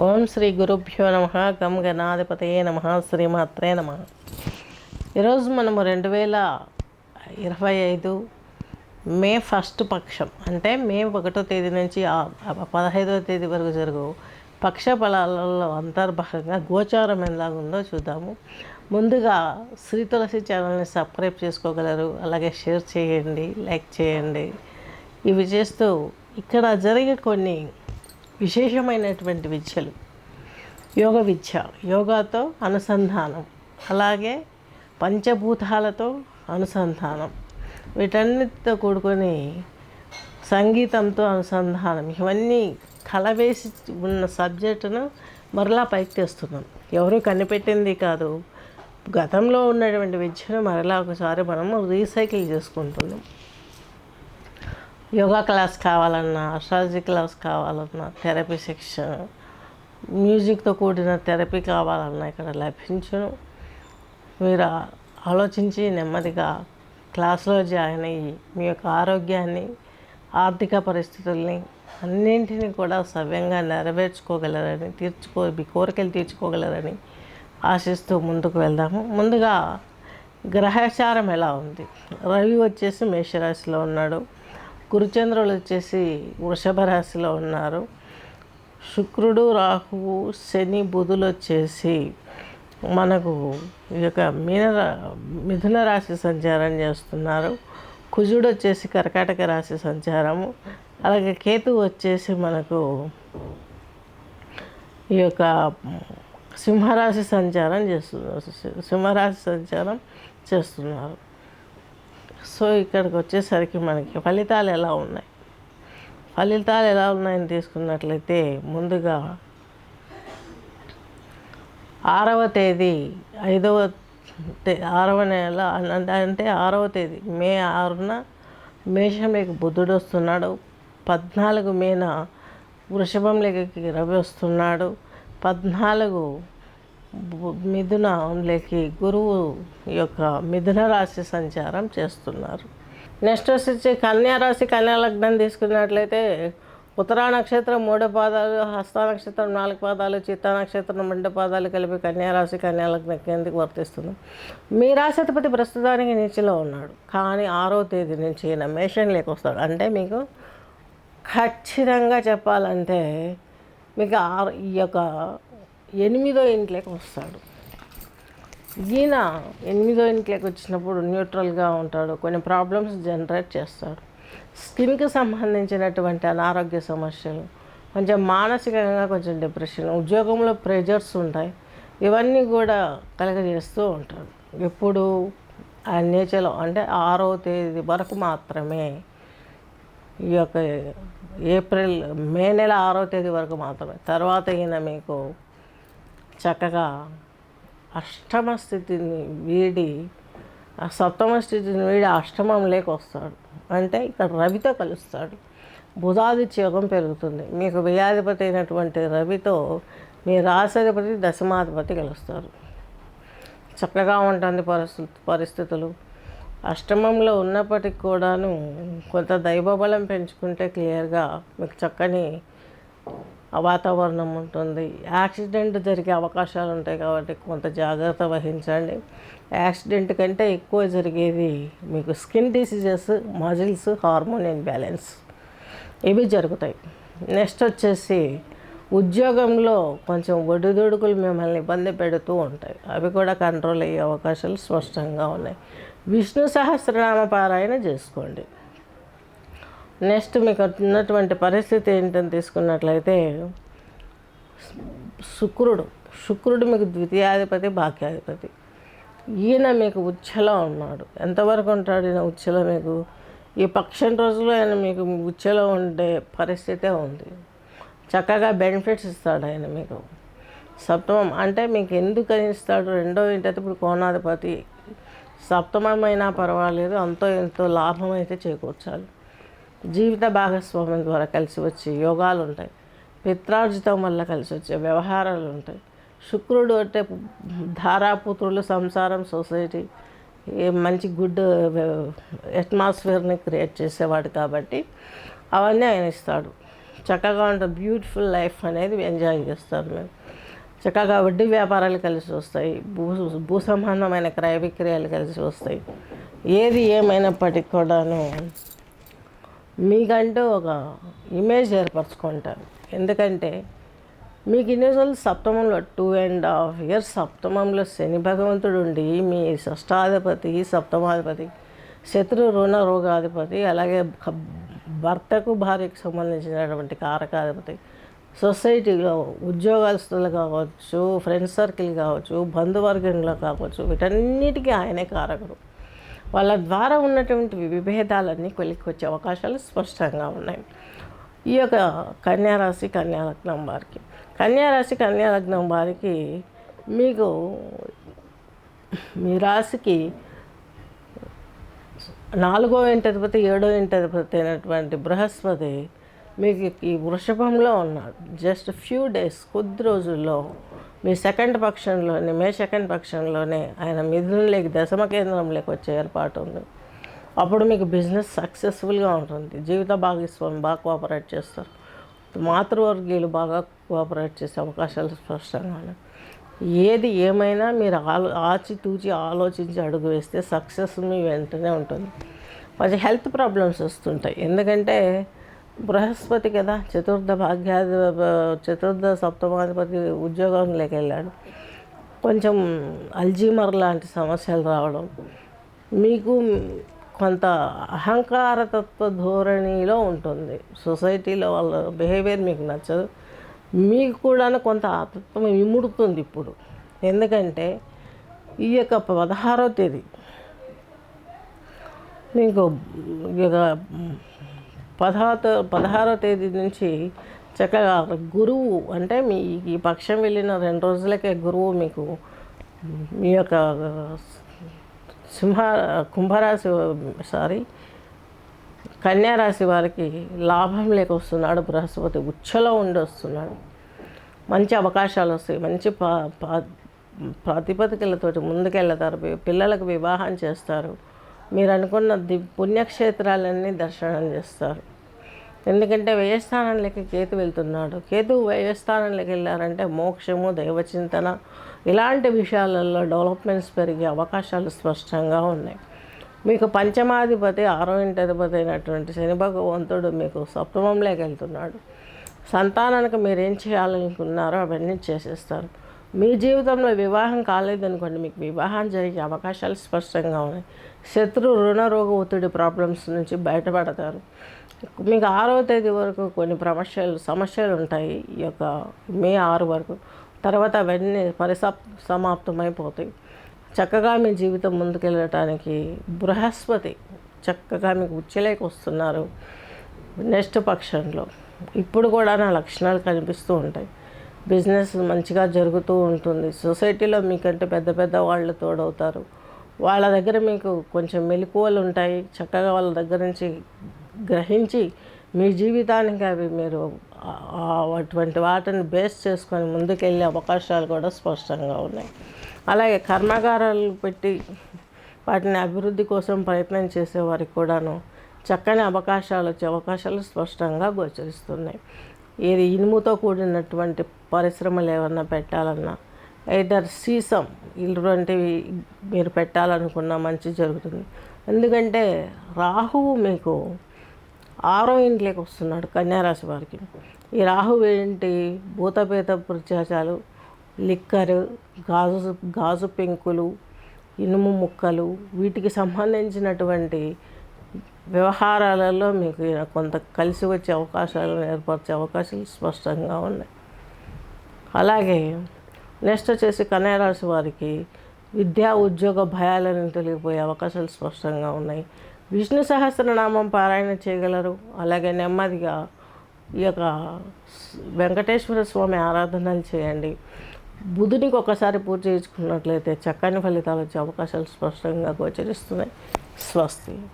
ఓం శ్రీ గురుభ్యో నమ గం గణాధిపతయే నమ శ్రీమాత్రే నమ. ఈరోజు మనము రెండు వేల ఇరవై ఐదు మే ఫస్ట్ పక్షం అంటే మే ఒకటో తేదీ నుంచి పదహైదో పదహైదవ తేదీ వరకు జరుగు పక్ష ఫలాలలో అంతర్భాగంగా గోచారం ఎలాగుందో చూద్దాము. ముందుగా శ్రీ తులసి ఛానల్ని సబ్స్క్రైబ్ చేసుకోగలరు అలాగే షేర్ చేయండి లైక్ చేయండి. ఇవి చేస్తూ ఇక్కడ జరిగే కొన్ని విశేషమైనటువంటి విద్యలు. యోగ విద్య యోగాతో అనుసంధానం అలాగే పంచభూతాలతో అనుసంధానం. వీటన్నిటితో కూడుకొని సంగీతంతో అనుసంధానం. ఇవన్నీ కలవేసి ఉన్న సబ్జెక్టును మరలా పైకి తెస్తున్నాం. ఎవరు కనిపెట్టింది కాదు. గతంలో ఉన్నటువంటి విద్యను మరలా ఒకసారి మనము రీసైకిల్ చేసుకుంటున్నాం. యోగా క్లాస్ కావాలన్నా అస్ట్రాలజీ క్లాస్ కావాలన్నా థెరపీ సెక్షన్ మ్యూజిక్తో కూడిన థెరపీ కావాలన్నా ఇక్కడ లభించును. మీరు ఆలోచించి నెమ్మదిగా క్లాస్లో జాయిన్ అయ్యి మీ యొక్క ఆరోగ్యాన్ని ఆర్థిక పరిస్థితుల్ని అన్నింటినీ కూడా సవ్యంగా నెరవేర్చుకోగలరని తీర్చుకో మీ కోరికలు తీర్చుకోగలరని ఆశిస్తూ ముందుకు వెళ్దాము. ముందుగా గ్రహచారం ఎలా ఉంది? రవి వచ్చేసి మేషరాశిలో ఉన్నాడు. గురుచంద్రులు వచ్చేసి వృషభ రాశిలో ఉన్నారు. శుక్రుడు రాహువు శని బుధులు వచ్చేసి మనకు ఈ యొక్క మీన మిథున రాశి సంచారం చేస్తున్నారు. కుజుడు వచ్చేసి కర్కాటక రాశి సంచారము అలాగే కేతు వచ్చేసి మనకు ఈ యొక్క సింహరాశి సంచారం చేస్తున్నారు సింహరాశి సంచారం చేస్తున్నారు. సో ఇక్కడికి వచ్చేసరికి మనకి ఫలితాలు ఎలా ఉన్నాయి? ఫలితాలు ఎలా ఉన్నాయని తీసుకున్నట్లయితే ముందుగా ఆరవ తేదీ ఐదవ తే ఆరవ నెల అంటే ఆరవ తేదీ మే ఆరున మేషంలోకి బుద్ధుడు వస్తున్నాడు. పద్నాలుగు మేన వృషభంలోకి రవి వస్తున్నాడు. పద్నాలుగు మిథునంలోకి గురువు యొక్క మిథున రాశి సంచారం చేస్తున్నారు. నెక్స్ట్ వచ్చి కన్యా రాశి కన్యా లగ్నం తీసుకున్నట్లయితే ఉత్తరా నక్షత్రం మూడు పాదాలు హస్త నక్షత్రం నాలుగు పాదాలు చిత్తా నక్షత్రం రెండు పాదాలు కలిపి కన్యా రాశి కన్యా కిందకి వర్తిస్తుంది. మీ రాశిపతి ప్రస్తుతానికి నీచిలో ఉన్నాడు. కానీ ఆరో తేదీ నుంచి ఈయన మేషన్లోకి వస్తాడు. అంటే మీకు ఖచ్చితంగా చెప్పాలంటే మీకు ఆరు ఈ యొక్క ఎనిమిదో ఇంట్లోకి వస్తాడు. ఈయన ఎనిమిదో ఇంట్లోకి వచ్చినప్పుడు న్యూట్రల్గా ఉంటాడు కొన్ని ప్రాబ్లమ్స్ జనరేట్ చేస్తాడు. స్కిన్కి సంబంధించినటువంటి అనారోగ్య సమస్యలు కొంచెం మానసికంగా కొంచెం డిప్రెషన్ ఉద్యోగంలో ప్రెజర్స్ ఉంటాయి. ఇవన్నీ కూడా కలగజేస్తూ ఉంటాడు. ఎప్పుడు ఆ నేచర్లో అంటే ఆరో తేదీ వరకు మాత్రమే ఈ యొక్క ఏప్రిల్ మే నెల ఆరో తేదీ వరకు మాత్రమే. తర్వాత ఈయన మీకు చక్కగా అష్టమ స్థితిని వీడి ఆ సప్తమ స్థితిని వీడి అష్టమంలోకి వస్తాడు. అంటే ఇక్కడ రవితో కలుస్తాడు. బుధాదిత్య యోగం పెరుగుతుంది. మీకు వ్యయాధిపతి అయినటువంటి రవితో మీ రాశాధిపతి దశమాధిపతి కలుస్తారు. చక్కగా ఉంటుంది పరిస్థితి పరిస్థితులు. అష్టమంలో ఉన్నప్పటికి కూడాను కొంత దైవబలం పెంచుకుంటే క్లియర్గా మీకు చక్కని వాతావరణం ఉంటుంది. యాక్సిడెంట్ జరిగే అవకాశాలు ఉంటాయి కాబట్టి కొంత జాగ్రత్త వహించండి. యాక్సిడెంట్ కంటే ఎక్కువ జరిగేది మీకు skin diseases muscles hormone imbalance ఇవి జరుగుతాయి. నెక్స్ట్ వచ్చేసి ఉద్యోగంలో కొంచెం ఒడిదుడుకులు మిమ్మల్ని ఇబ్బంది పెడుతూ ఉంటాయి. అవి కూడా కంట్రోల్ అయ్యే అవకాశాలు స్పష్టంగా ఉన్నాయి. విష్ణు సహస్రనామ పారాయణ చేసుకోండి. నెక్స్ట్ మీకు ఉన్నటువంటి పరిస్థితి ఏంటని తీసుకున్నట్లయితే శుక్రుడు శుక్రుడు మీకు ద్వితీయాధిపతి భాగ్యాధిపతి. ఈయన మీకు ఉచ్చలో ఉన్నాడు. ఎంతవరకు ఉంటాడు ఈయన ఉచ్చలో మీకు? ఈ పక్షం రోజుల్లో ఆయన మీకు ఉచ్చలో ఉండే పరిస్థితే ఉంది. చక్కగా బెనిఫిట్స్ ఇస్తాడు ఆయన మీకు. సప్తమం అంటే మీకు ఎందుకు ఇస్తాడు? రెండో ఏంటంటే ఇప్పుడు కోణాధిపతి. సప్తమమైనా పర్వాలేదు అంతో ఎంతో లాభం అయితే చేకూర్చాలి. జీవిత భాగస్వామ్యం ద్వారా కలిసి వచ్చే యోగాలు ఉంటాయి. పిత్రార్జితం వల్ల కలిసి వచ్చే వ్యవహారాలు ఉంటాయి. శుక్రుడు అంటే ధారాపుత్రులు సంసారం సొసైటీ ఏ మంచి గుడ్ అట్మాస్ఫియర్ని క్రియేట్ చేసేవాడు కాబట్టి అవన్నీ ఆయన ఇస్తాడు. చక్కగా ఉంటే బ్యూటిఫుల్ లైఫ్ అనేది ఎంజాయ్ చేస్తారు మేము చక్కగా వడ్డీ వ్యాపారాలు కలిసి వస్తాయి. భూ భూ సంబంధమైన క్రయ విక్రయాలు కలిసి వస్తాయి. ఏది ఏమైనప్పటికీ కూడాను మీకంటూ ఒక ఇమేజ్ ఏర్పరచుకుంటారు ఎందుకంటే మీకు ఇన్ని రోజులు సప్తమంలో టూ అండ్ హాఫ్ ఇయర్స్ సప్తమంలో శని భగవంతుడు ఉండి మీ షష్టాధిపతి సప్తమాధిపతి శత్రు రుణ రోగాధిపతి అలాగే భర్తకు భార్యకు సంబంధించినటువంటి కారకాధిపతి సొసైటీలో ఉద్యోగస్తులు కావచ్చు ఫ్రెండ్స్ సర్కిల్ కావచ్చు బంధువర్గంలో కావచ్చు వీటన్నిటికీ ఆయనే కారకుడు. వాళ్ళ ద్వారా ఉన్నటువంటి విభేదాలన్నీ కొలిక్కొచ్చే అవకాశాలు స్పష్టంగా ఉన్నాయి. ఈ యొక్క కన్యారాశి కన్యాలగ్నం వారికి. కన్యారాశి కన్యాలగ్నం వారికి మీకు మీ రాశికి నాలుగో ఇంటధిపతి ఏడో ఇంటధిపతి అయినటువంటి బృహస్పతి మీకు ఈ వృషభంలో ఉన్నాడు జస్ట్ ఫ్యూ డేస్ కొద్ది రోజుల్లో మీ సెకండ్ పక్షంలోనే మే సెకండ్ పక్షంలోనే ఆయన మిథునులకి దశమ కేంద్రంలోకి వచ్చే ఏర్పాటు ఉంది. అప్పుడు మీకు బిజినెస్ సక్సెస్ఫుల్గా ఉంటుంది. జీవిత భాగస్వామి బాగా కోఆపరేట్ చేస్తారు. మాతృవర్గీయులు బాగా కోఆపరేట్ చేసే అవకాశాలు స్పష్టంగానే ఏది ఏమైనా మీరు ఆలో ఆచితూచి ఆలోచించి అడుగు వేస్తే సక్సెస్ మీ వెంటనే ఉంటుంది. కొంచెం హెల్త్ ప్రాబ్లమ్స్ వస్తుంటాయి. ఎందుకంటే బృహస్పతి కదా చతుర్థ భాగ్యాధి చతుర్థ సప్తమాధిపతి ఉద్యోగంలోకి వెళ్ళాడు. కొంచెం అల్జీమర్ లాంటి సమస్యలు రావడం మీకు కొంత అహంకారతత్వ ధోరణిలో ఉంటుంది. సొసైటీలో వాళ్ళ బిహేవియర్ మీకు నచ్చదు. మీకు కూడా కొంత ఆతత్వం ఇముడుతుంది ఇప్పుడు. ఎందుకంటే ఈ యొక్క పదహారో తేదీ మీకు ఇక పదహారో పదహారో తేదీ నుంచి చక్కగా గురువు అంటే మీ ఈ పక్షం వెళ్ళిన రెండు రోజులకే గురువు మీకు మీ యొక్క సింహ కుంభరాశి సారీ కన్యారాశి వారికి లాభం లేక వస్తున్నాడు బృహస్పతి ఉచ్చలో ఉండి వస్తున్నాడు. మంచి అవకాశాలు వస్తాయి. మంచి పా పా- ప్రాతిపదికలతోటి ముందుకెళ్తారు. పిల్లలకు వివాహం చేస్తారు. మీరు అనుకున్న ది పుణ్యక్షేత్రాలన్నీ దర్శనం చేస్తారు. ఎందుకంటే వ్యయస్థానంలోకి కేతు వెళ్తున్నాడు. కేతు వ్యయస్థానంలోకి వెళ్ళారంటే మోక్షము దైవచింతన ఇలాంటి విషయాలలో డెవలప్మెంట్స్ పెరిగే అవకాశాలు స్పష్టంగా ఉన్నాయి. మీకు పంచమాధిపతి ఆరో ఇంటి అధిపతి అయినటువంటి శని భగవంతుడు మీకు సప్తమంలోకి వెళ్తున్నాడు. సంతానానికి మీరు ఏం చేయాలనుకున్నారో అవన్నీ చేసేస్తారు. మీ జీవితంలో వివాహం కాలేదనుకోండి మీకు వివాహం జరిగే అవకాశాలు స్పష్టంగా ఉన్నాయి. శత్రు రుణ రోగ ఒత్తిడి ప్రాబ్లమ్స్ నుంచి బయటపడతారు. మీకు ఆరవ తేదీ వరకు కొన్ని సమస్యలు సమస్యలు ఉంటాయి ఈ యొక్క మే ఆరు వరకు. తర్వాత అవన్నీ పరిసప్ సమాప్తమైపోతాయి. చక్కగా మీ జీవితం ముందుకెళ్ళటానికి బృహస్పతి చక్కగా మీకు ఉచ్చలేకి వస్తున్నారు. నెక్స్ట్ పక్షంలో. ఇప్పుడు కూడా నా లక్షణాలు కనిపిస్తూ ఉంటాయి. బిజినెస్ మంచిగా జరుగుతూ ఉంటుంది. సొసైటీలో మీకంటే పెద్ద పెద్ద వాళ్ళు తోడవుతారు. వాళ్ళ దగ్గర మీకు కొంచెం మెలకువలు ఉంటాయి. చక్కగా వాళ్ళ దగ్గర నుంచి గ్రహించి మీ జీవితానికి అవి మీరు అటువంటి వాటిని బేస్ చేసుకొని ముందుకెళ్ళే అవకాశాలు కూడా స్పష్టంగా ఉన్నాయి. అలాగే కర్మాగారాలు పెట్టి వాటిని అభివృద్ధి కోసం ప్రయత్నం చేసే వారికి కూడాను చక్కని అవకాశాలు వచ్చే అవకాశాలు స్పష్టంగా గోచరిస్తున్నాయి. ఏది ఇనుముతో కూడినటువంటి పరిశ్రమలు ఏమన్నా పెట్టాలన్నా ఐదర్ సీసం ఇటువంటివి మీరు పెట్టాలనుకున్నా మంచి జరుగుతుంది. ఎందుకంటే రాహువు మీకు ఆరో ఇంట్లోకి వస్తున్నాడు కన్యారాశి వారికి. ఈ రాహువు ఏంటి? భూతపేత ప్రత్యాచాలు లిక్కరు గాజు గాజు పెంకులు ఇనుము ముక్కలు వీటికి సంబంధించినటువంటి వ్యవహారాలలో మీకు కొంత కలిసి వచ్చే అవకాశాలు ఏర్పరిచే అవకాశాలు స్పష్టంగా ఉన్నాయి. అలాగే నెక్స్ట్ వచ్చేసి కన్యారాశి వారికి విద్యా ఉద్యోగ భయాలను తొలగిపోయే అవకాశాలు స్పష్టంగా ఉన్నాయి. విష్ణు సహస్రనామం పారాయణ చేయగలరు. అలాగే నెమ్మదిగా ఈ యొక్క వెంకటేశ్వర స్వామి ఆరాధనలు చేయండి. బుధునికి ఒకసారి పూజ చేయించుకున్నట్లయితే చక్కని ఫలితాలు వచ్చే అవకాశాలు స్పష్టంగా గోచరిస్తున్నాయి. స్వస్తి.